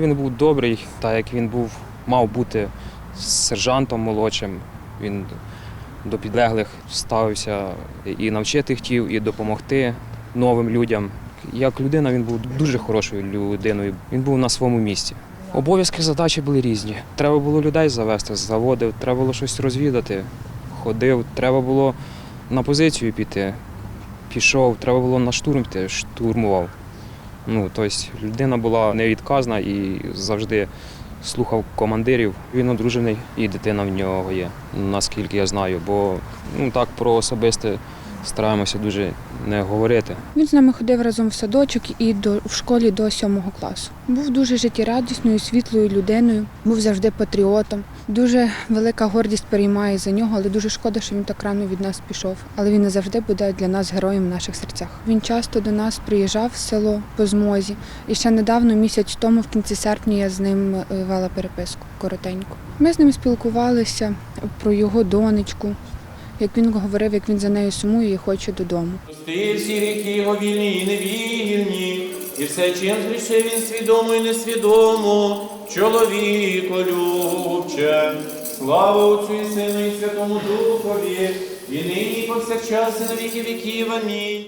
Він був добрий, так як він був, мав бути сержантом молодшим. Він до підлеглих ставився і навчити хотів, і допомогти новим людям. Як людина він був дуже хорошою людиною. Він був на своєму місці. Обов'язки задачі були різні. Треба було людей завести, заводив, треба було щось розвідати. Ходив, треба було на позицію піти. Пішов, треба було на штурм піти, штурмував. Ну, тобто людина була невідказна і завжди слухав командирів. Він одружений і дитина в нього є, наскільки я знаю. Бо ну, так про особисте стараємося дуже не говорити. Він з нами ходив разом в садочок і до в школі до сьомого класу. Був дуже життєрадісною, світлою людиною, був завжди патріотом. Дуже велика гордість переймає за нього, але дуже шкода, що він так рано від нас пішов. Але він назавжди буде для нас героєм в наших серцях. Він часто до нас приїжджав в село по змозі. І ще недавно, місяць тому, в кінці серпня, я з ним е, вела переписку коротеньку. Ми з ним спілкувалися про його донечку. Як він говорив, як він за нею сумує і хоче додому. Прости всі гріхи його вільні і невільні, і все, чим зрішив він свідомо і несвідомо, чоловіко любче. Слава Отцю і Сину і Святому Духові, і нині і повсякчас і на віки віків. Амінь.